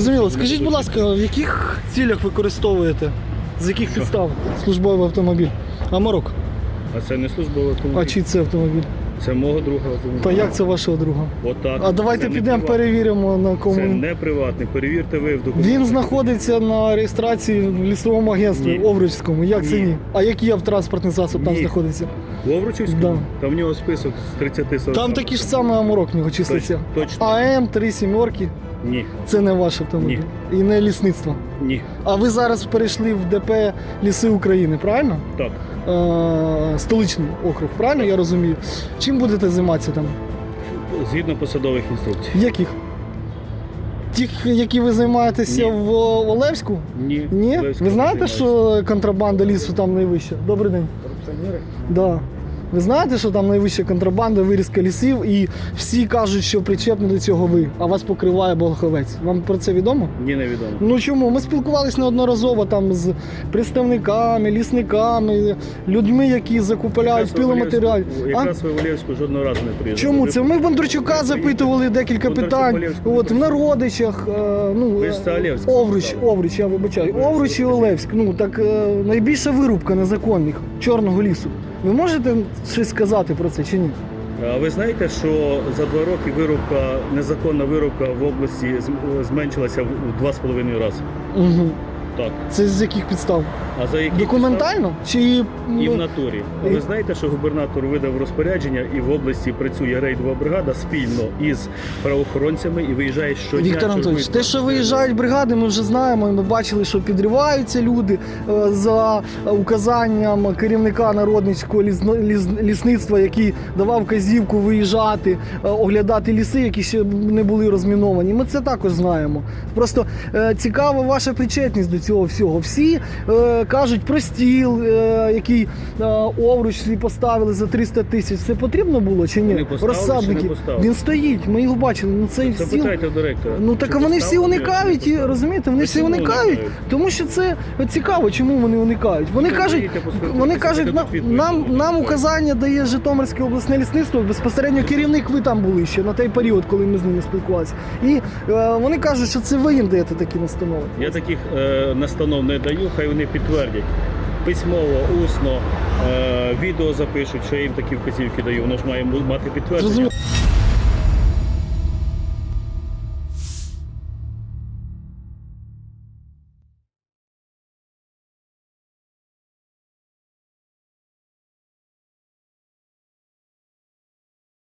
Зрозуміло. Скажіть, будь ласка, в яких цілях використовуєте? З яких підстав службовий автомобіль? Амарок. А це не службовий автомобіль. А чи це автомобіль? Це мого друга автомобіль. Та як це вашого друга? Отак. А давайте Це не підемо приватний. перевіримо на кому. Це не приватний. Перевірте ви в документах. Він знаходиться на реєстрації в лісовому агентстві Ні. Овручському. Як це Ні. ні? А який автотранспортний засіб там Ні. знаходиться? В Овручівському? Да. Там в нього список з 30 40 Там такий ж самий амурок в нього числиться. Точно, точно. АМ, три сімерки. Ні, Це не ваш автомобіль. І не лісництво. ні. А ви зараз перейшли в ДП Ліси України, правильно? Так. Е, столичний округ, правильно я розумію? Чим будете займатися там? Згідно посадових інструкцій. Яких? Тих, які ви займаєтеся Ні. в Олевську? Ні. Ні? Ви знаєте, займаюся. що контрабанда лісу там найвища? Добрий день. Корупціонери? Да. Ви знаєте, що там найвища контрабанда, вирізка лісів, і всі кажуть, що причепні до цього ви, а вас покриває Болоховець. Вам про це відомо? Ні, невідомо. Ну чому? Ми спілкувалися неодноразово там з представниками, лісниками, людьми, які закупляють піломатеріал. Якраз ви Валєвську жодного разу не приїжджали. чому це? Ми в Бондарчука запитували декілька Бондарчук питань. От в народичах, е, ну Ви ж це Олевську Овруч, запитали. Овруч, я вибачаю. Ви Овруч і. Олевськ. Ну так е, найбільша вирубка незаконних чорного лісу. Ви можете щось сказати про це чи ні? А ви знаєте, що за два роки вирубка, незаконна вирубка в області зменшилася в в два з половиною рази. Угу. Так. Це з яких підстав? А за які Документально? Чи і в натурі? І- ви знаєте, що губернатор видав розпорядження, і в області працює рейдова бригада спільно із правоохоронцями і виїжджає щодня. Віктор чергують те, що виїжджають бригади, ми вже знаємо. і Ми бачили, що підриваються люди е, за указанням керівника народницького ліз- лісництва, який давав казівку виїжджати, е, оглядати ліси, які ще не були розміновані. Ми це також знаємо. Просто е, цікава ваша причетність до цього всього. Всі е, кажуть про стіл, е, який е, овруч собі поставили за 300 тисяч. Це потрібно було чи ні? Вони поставили чи не Розсадники. поставили? Він стоїть, ми його бачили. Ну цей стіл. Запитайте в директора. Ну так чи вони всі поставили, уникають, чи і розумієте, вони всі чому уникають, уникають? тому що це цікаво, чому вони уникають. Вони кажуть, вони кажуть, нам, нам, нам указання дає Житомирське обласне лісництво. Безпосередньо керівник ви там були ще на той період, коли ми з ними спілкувалися. І е, вони кажуть, що це ви їм даєте такі настанови. Я таких е, настанов не даю, хай вони підтвердять. Письмово, усно, е, відео запишуть, що я їм такі вказівки даю. Воно ж має мати підтвердження.